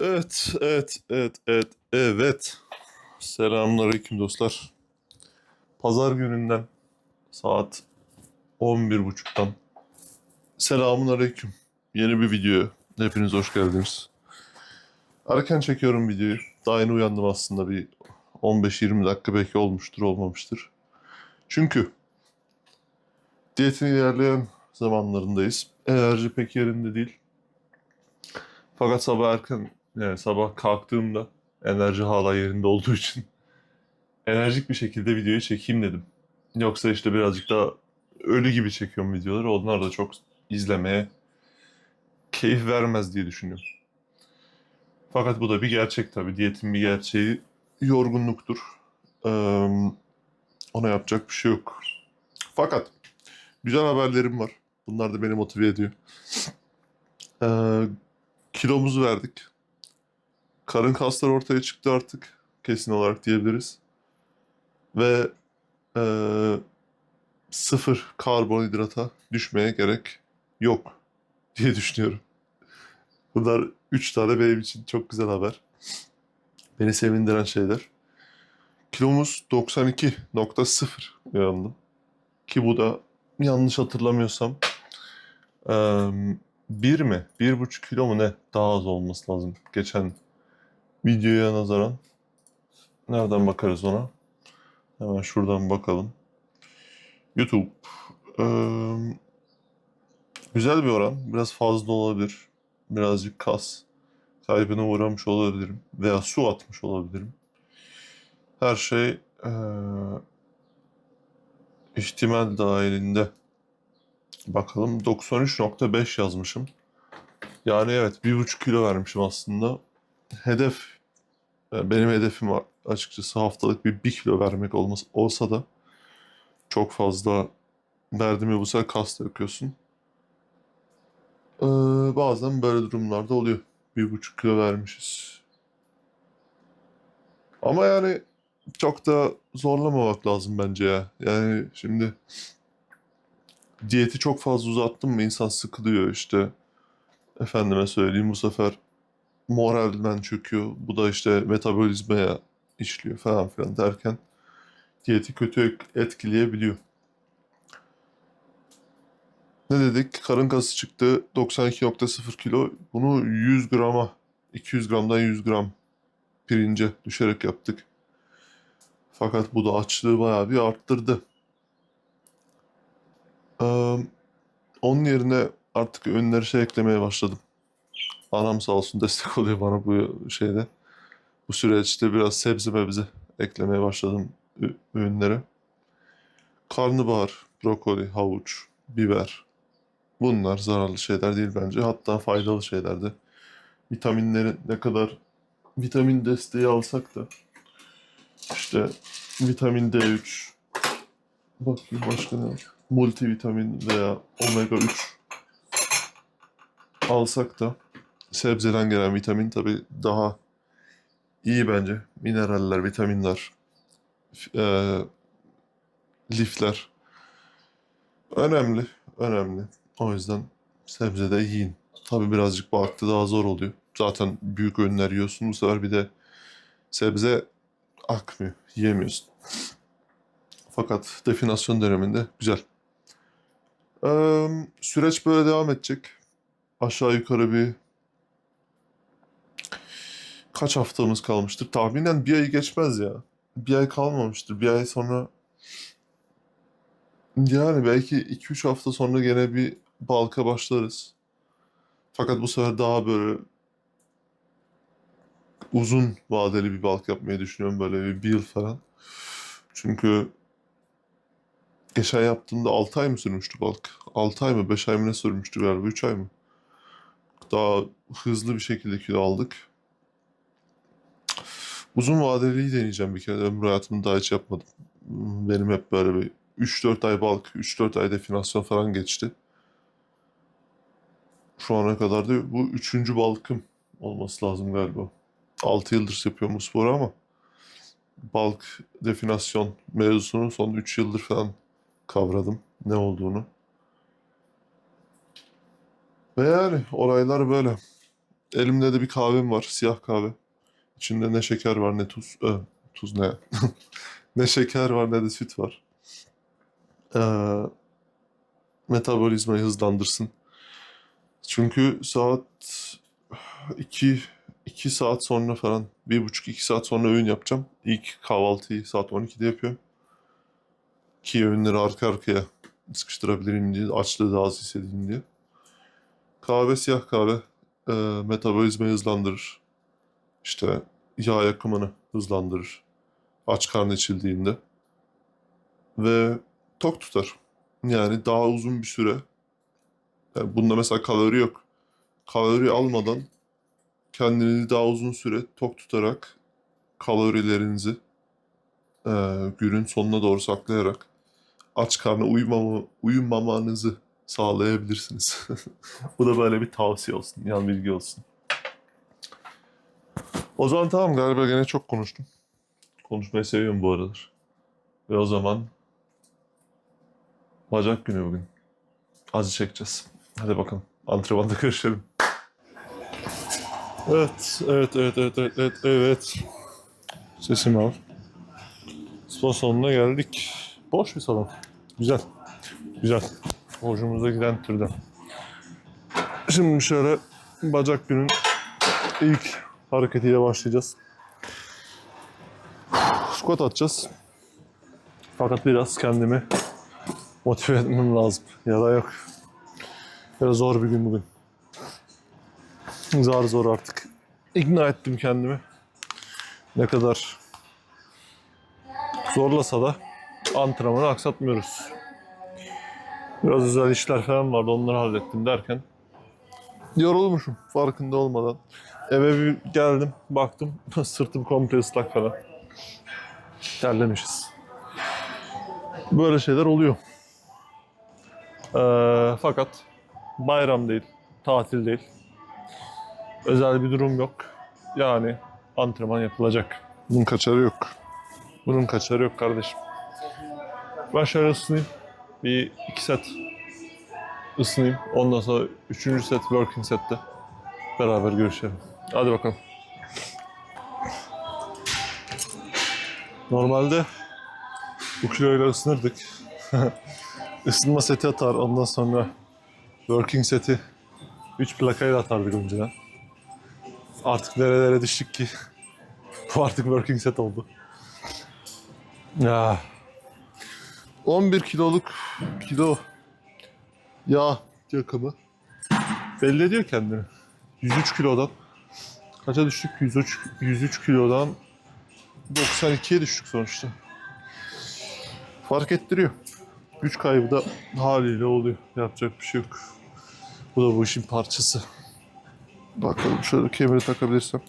Evet, evet, evet, evet, evet. Selamünaleyküm dostlar. Pazar gününden saat 11.30'dan selamünaleyküm. Yeni bir video. Hepiniz hoş geldiniz. Erken çekiyorum videoyu. Daha yeni uyandım aslında bir 15-20 dakika belki olmuştur, olmamıştır. Çünkü diyetin ilerleyen zamanlarındayız. Enerji pek yerinde değil. Fakat sabah erken yani sabah kalktığımda enerji hala yerinde olduğu için enerjik bir şekilde videoyu çekeyim dedim. Yoksa işte birazcık daha ölü gibi çekiyorum videoları. Onlar da çok izlemeye keyif vermez diye düşünüyorum. Fakat bu da bir gerçek tabii. Diyetin bir gerçeği yorgunluktur. Ee, ona yapacak bir şey yok. Fakat güzel haberlerim var. Bunlar da beni motive ediyor. Ee, kilomuzu verdik. Karın kasları ortaya çıktı artık. Kesin olarak diyebiliriz. Ve eee, sıfır karbonhidrata düşmeye gerek yok diye düşünüyorum. Bunlar üç tane benim için çok güzel haber. Beni sevindiren şeyler. Kilomuz 92.0 uyandım. Ki bu da yanlış hatırlamıyorsam bir mi? Bir buçuk kilo mu ne? Daha az olması lazım. Geçen videoya nazaran. Nereden bakarız ona? Hemen şuradan bakalım. YouTube. Eee, güzel bir oran. Biraz fazla olabilir. Birazcık kas kaybına uğramış olabilirim. Veya su atmış olabilirim. Her şey eee, ihtimal dahilinde. Bakalım 93.5 yazmışım. Yani evet bir buçuk kilo vermişim aslında. Hedef benim hedefim açıkçası haftalık bir bir kilo vermek olması olsa da çok fazla verdiğimi bu sefer kas yakıyorsun. Ee, bazen böyle durumlarda oluyor. Bir buçuk kilo vermişiz. Ama yani çok da zorlamamak lazım bence ya. Yani şimdi diyeti çok fazla uzattım mı insan sıkılıyor işte. Efendime söyleyeyim bu sefer moralmen çöküyor. Bu da işte metabolizmaya işliyor falan filan derken diyeti kötü etkileyebiliyor. Ne dedik? Karın kası çıktı 92.0 kilo. Bunu 100 grama 200 gramdan 100 gram pirince düşerek yaptık. Fakat bu da açlığı bayağı bir arttırdı. Ee, onun yerine artık öğünleri şey eklemeye başladım. Anam sağ olsun destek oluyor bana bu şeyde. Bu süreçte biraz sebze mebze eklemeye başladım ü- öğünlere. Karnabahar, brokoli, havuç, biber. Bunlar zararlı şeyler değil bence. Hatta faydalı şeyler de. Vitaminleri ne kadar vitamin desteği alsak da işte vitamin D3 bakayım başka ne? Multivitamin veya omega 3 alsak da sebzeden gelen vitamin tabii daha iyi bence. Mineraller, vitaminler, eee, lifler önemli, önemli. O yüzden sebze de yiyin. Tabii birazcık baktı daha zor oluyor. Zaten büyük öğünler yiyorsun. Bu sefer bir de sebze akmıyor, yiyemiyorsun. Fakat definasyon döneminde güzel. Eee, süreç böyle devam edecek. Aşağı yukarı bir kaç haftamız kalmıştır? Tahminen bir ay geçmez ya. Bir ay kalmamıştır. Bir ay sonra yani belki 2-3 hafta sonra gene bir balka başlarız. Fakat bu sefer daha böyle uzun vadeli bir balk yapmayı düşünüyorum. Böyle bir, bir yıl falan. Çünkü geçen yaptığımda 6 ay mı sürmüştü balk? 6 ay mı 5 ay mı ne sürmüştü galiba 3 ay mı? Daha hızlı bir şekilde kilo aldık. Uzun vadeliyi deneyeceğim bir kere. Ömrü hayatımda daha hiç yapmadım. Benim hep böyle bir 3-4 ay balk, 3-4 ay definasyon falan geçti. Şu ana kadar da bu üçüncü balkım olması lazım galiba. 6 yıldır yapıyorum bu sporu ama balk definasyon mevzusunu son 3 yıldır falan kavradım ne olduğunu. Ve yani olaylar böyle. Elimde de bir kahvem var. Siyah kahve. İçinde ne şeker var ne tuz. Ö, tuz ne? ne şeker var ne de süt var. Ee, metabolizmayı hızlandırsın. Çünkü saat 2 2 saat sonra falan, bir buçuk iki saat sonra öğün yapacağım. İlk kahvaltıyı saat 12'de yapıyorum. Ki öğünleri arka arkaya sıkıştırabilirim diye, açlığı daha az hissedeyim diye. Kahve, siyah kahve e, metabolizmayı hızlandırır. İşte yağ yakımını hızlandırır. Aç karnı içildiğinde. Ve tok tutar. Yani daha uzun bir süre. Yani bunda mesela kalori yok. Kalori almadan kendinizi daha uzun süre tok tutarak kalorilerinizi e, günün sonuna doğru saklayarak aç karnı uyumama, uyumamanızı sağlayabilirsiniz. Bu da böyle bir tavsiye olsun, yan bilgi olsun. O zaman tamam galiba gene çok konuştum. Konuşmayı seviyorum bu aralar. Ve o zaman bacak günü bugün. Acı çekeceğiz. Hadi bakalım. Antrenmanda görüşelim. Evet, evet, evet, evet, evet, evet, evet. Sesimi al. Spor salonuna geldik. Boş bir salon. Güzel. Güzel. Hoşumuza giden türden. Şimdi şöyle bacak günün ilk hareketiyle başlayacağız. Squat atacağız. Fakat biraz kendimi motive etmem lazım. Ya da yok. Biraz zor bir gün bugün. Zar zor artık. İkna ettim kendimi. Ne kadar zorlasa da antrenmanı aksatmıyoruz. Biraz özel işler falan vardı onları hallettim derken yorulmuşum farkında olmadan. Eve bir geldim baktım sırtım komple ıslak falan. Terlemişiz. Böyle şeyler oluyor. Ee, fakat bayram değil, tatil değil. Özel bir durum yok. Yani antrenman yapılacak. Bunun kaçarı yok. Bunun kaçarı yok kardeşim. Ben şöyle ısınayım. Bir iki set ısınayım. Ondan sonra üçüncü set working sette beraber görüşelim. Hadi bakalım. Normalde bu kiloyla ısınırdık. Isınma seti atar. Ondan sonra working seti 3 plakayla atardık önceden. Artık nerelere düştük ki? Bu artık working set oldu. Ya. 11 kiloluk kilo yağ yakımı belli ediyor kendini. 103 kilodan kaça düştük? 103, 103 kilodan 92'ye düştük sonuçta. Fark ettiriyor. Güç kaybı da haliyle oluyor. Yapacak bir şey yok. Bu da bu işin parçası. Bakalım şöyle kemeri takabilirsem.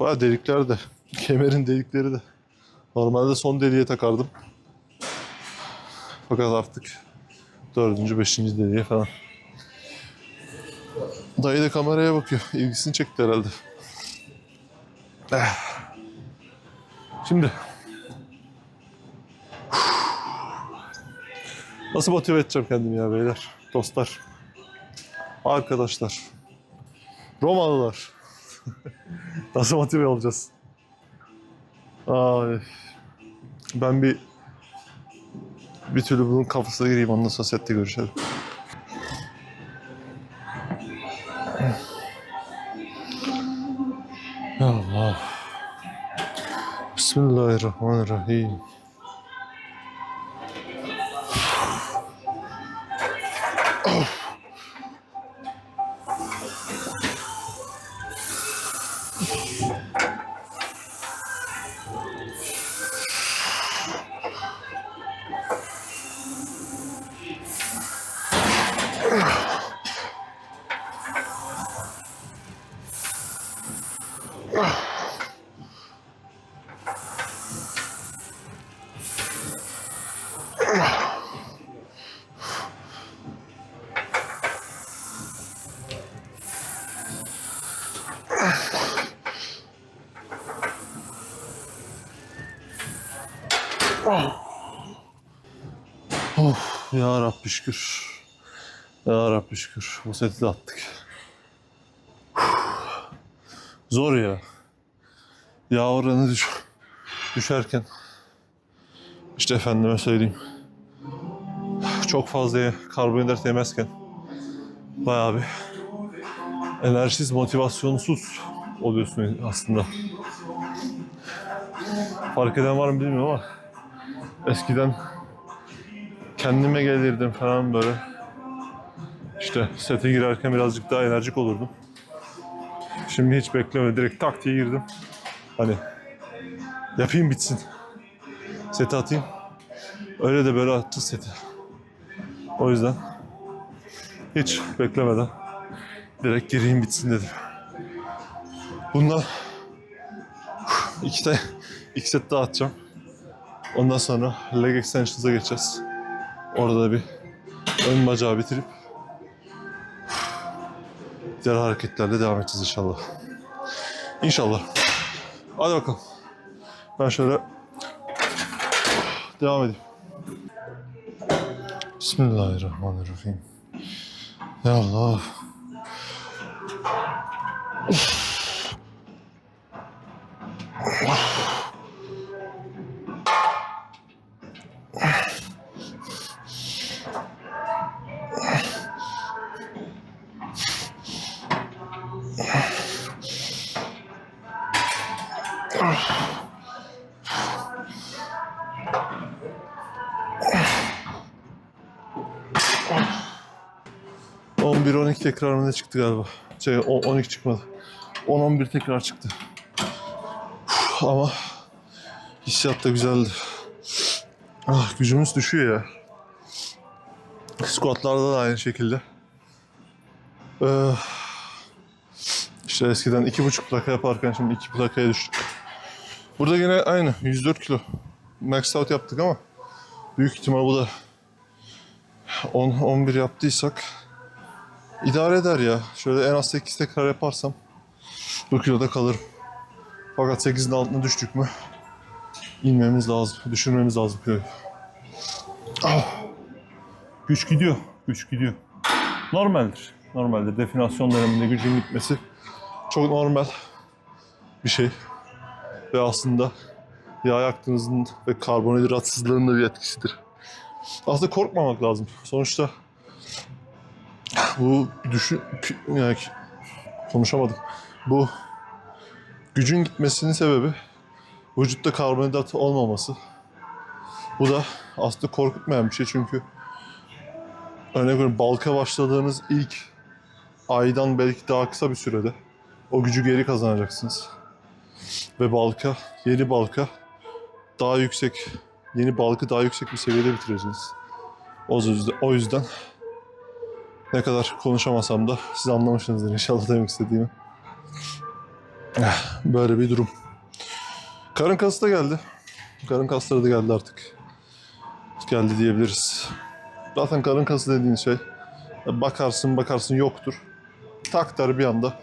Baya delikler de. Kemerin delikleri de. Normalde son deliğe takardım. Fakat artık dördüncü, beşinci deliğe falan. Dayı da kameraya bakıyor. İlgisini çekti herhalde. Eh. Şimdi. Nasıl motive edeceğim kendimi ya beyler, dostlar, arkadaşlar, Romalılar. Nasıl motive olacağız? Ay. Ben bir bir türlü bunun kafasına gireyim ondan sonra sette görüşelim. Bismillahirrahmanirrahim. Of ya Rabbi şükür. Ya Rabbi şükür. Bu seti de attık. Zor ya. Yağ oranı düş düşerken işte efendime söyleyeyim çok fazla karbonhidrat yemezken bayağı bir enerjisiz, motivasyonsuz oluyorsun aslında. Fark eden var mı bilmiyorum ama eskiden kendime gelirdim falan böyle. İşte sete girerken birazcık daha enerjik olurdum. Şimdi hiç bekleme direkt tak diye girdim. Hani yapayım bitsin. Seti atayım. Öyle de böyle attı seti. O yüzden hiç beklemeden direkt gireyim bitsin dedim. Bundan iki, de, iki set daha atacağım. Ondan sonra leg extensions'a geçeceğiz. Orada da bir ön bacağı bitirip diğer hareketlerle devam edeceğiz inşallah. İnşallah. Hadi bakalım. Ben şöyle devam edeyim. Bismillahirrahmanirrahim. Ya Allah. Cık. 11-12 tekrar mı ne çıktı galiba? Şey, o- 12 çıkmadı. 10-11 tekrar çıktı. Ama hissiyat da güzeldi. Ah, gücümüz düşüyor ya. Squatlarda da aynı şekilde. Ee, işte eskiden iki buçuk plaka yaparken şimdi iki plakaya düştük. Burada yine aynı 104 kilo. Max out yaptık ama büyük ihtimal bu da 10-11 yaptıysak idare eder ya. Şöyle en az 8 tekrar yaparsam bu kiloda kalırım. Fakat 8'in altına düştük mü inmemiz lazım. Düşürmemiz lazım kiloyu. Ah. Güç gidiyor. Güç gidiyor. Normaldir. Normaldir. Definasyon döneminde gücün gitmesi çok normal bir şey. Ve aslında yağ yaktığınızın ve karbonhidratsızlığın da bir etkisidir. Aslında korkmamak lazım. Sonuçta bu düşün yani konuşamadım. Bu gücün gitmesinin sebebi vücutta karbonhidrat olmaması. Bu da aslında korkutmayan bir şey çünkü örnek veriyorum balka başladığınız ilk aydan belki daha kısa bir sürede o gücü geri kazanacaksınız. Ve balka, yeni balka daha yüksek, yeni balkı daha yüksek bir seviyede bitireceksiniz. O yüzden, o yüzden ne kadar konuşamasam da siz anlamışsınızdır inşallah demek istediğimi. Eh, Böyle bir durum. Karın kası da geldi. Karın kasları da geldi artık. Geldi diyebiliriz. Zaten karın kası dediğin şey bakarsın bakarsın yoktur. Tak der bir anda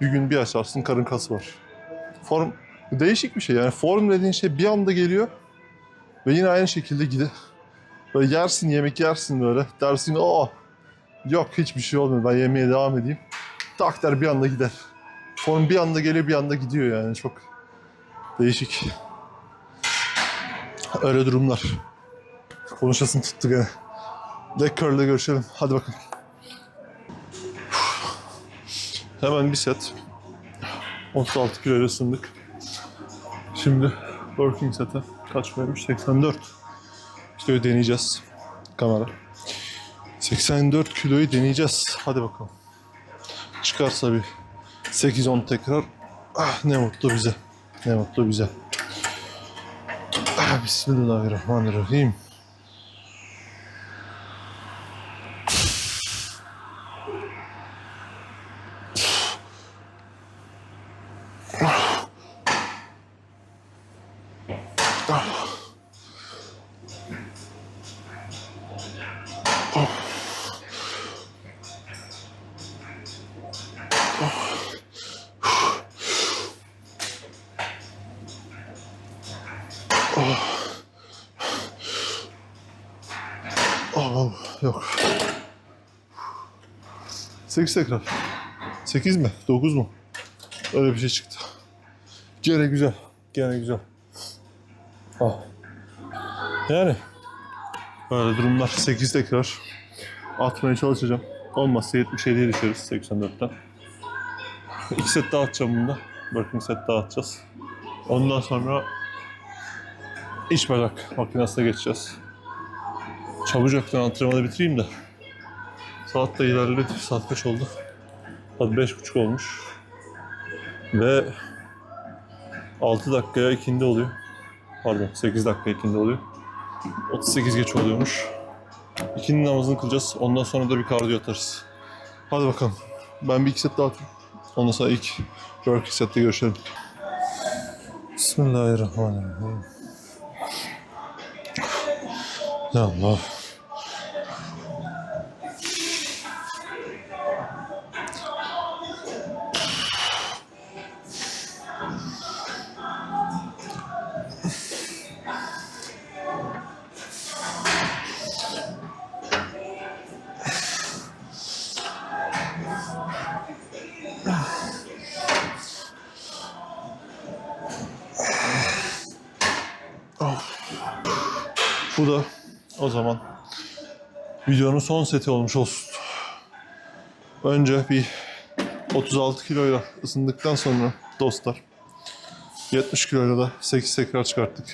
bir gün bir açarsın karın kası var. Form değişik bir şey yani form dediğin şey bir anda geliyor ve yine aynı şekilde gider. Böyle yersin yemek yersin böyle dersin o yok hiçbir şey olmuyor ben yemeğe devam edeyim. Tak der bir anda gider. Form bir anda geliyor bir anda gidiyor yani çok değişik. Öyle durumlar. Konuşasın tuttu gene. Leg görüşelim. Hadi bakalım. Hemen bir set. 36 kilo ısındık. Şimdi working set'e kaç vermiş? 84. İşte öyle deneyeceğiz. Kamera. 84 kiloyu deneyeceğiz. Hadi bakalım. Çıkarsa bir 8-10 tekrar. Ah ne mutlu bize. Ne mutlu bize. Ah, Bismillahirrahmanirrahim. Oh, yok. 8 tekrar. 8 mi? 9 mu? Öyle bir şey çıktı. Gene güzel. Gene güzel. Ah. Yani böyle durumlar 8 tekrar atmaya çalışacağım. Olmazsa 77'ye düşeriz 84'ten. İki set daha atacağım bunda. Working set daha atacağız. Ondan sonra iç bacak makinesine geçeceğiz. Çabucaktan antrenmanı bitireyim de. Saat de ilerledi. Saat kaç oldu? Saat beş buçuk olmuş. Ve 6 dakikaya ikindi oluyor. Pardon 8 dakika ikindi oluyor. 38 geç oluyormuş. İkindi namazını kılacağız. Ondan sonra da bir kardiyo atarız. Hadi bakalım. Ben bir iki set daha atayım. Ondan sonra ilk work sette görüşelim. Bismillahirrahmanirrahim. Ya Allah. Bu da o zaman videonun son seti olmuş olsun. Önce bir 36 kiloyla ısındıktan sonra dostlar 70 kiloyla da 8 tekrar çıkarttık.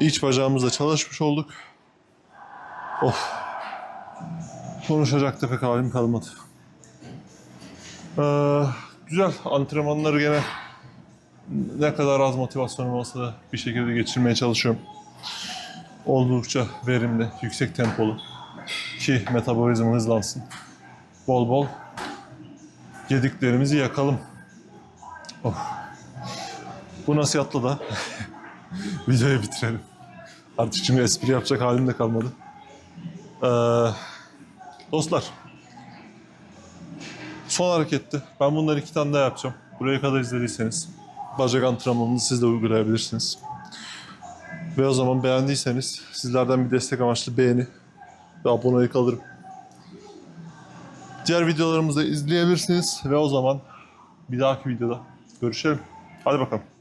İç bacağımızla çalışmış olduk. Of. Konuşacak da pek halim kalmadı. Ee, güzel antrenmanları gene ne kadar az motivasyonum olsa da bir şekilde geçirmeye çalışıyorum oldukça verimli, yüksek tempolu ki metabolizm hızlansın. Bol bol yediklerimizi yakalım. Of. Bu nasihatla da videoyu bitirelim. Artık şimdi espri yapacak halim de kalmadı. Ee, dostlar, son hareketti. Ben bunları iki tane daha yapacağım. Buraya kadar izlediyseniz bacak antrenmanını siz de uygulayabilirsiniz. Ve o zaman beğendiyseniz sizlerden bir destek amaçlı beğeni ve abonelik alırım. Diğer videolarımızı izleyebilirsiniz ve o zaman bir dahaki videoda görüşelim. Hadi bakalım.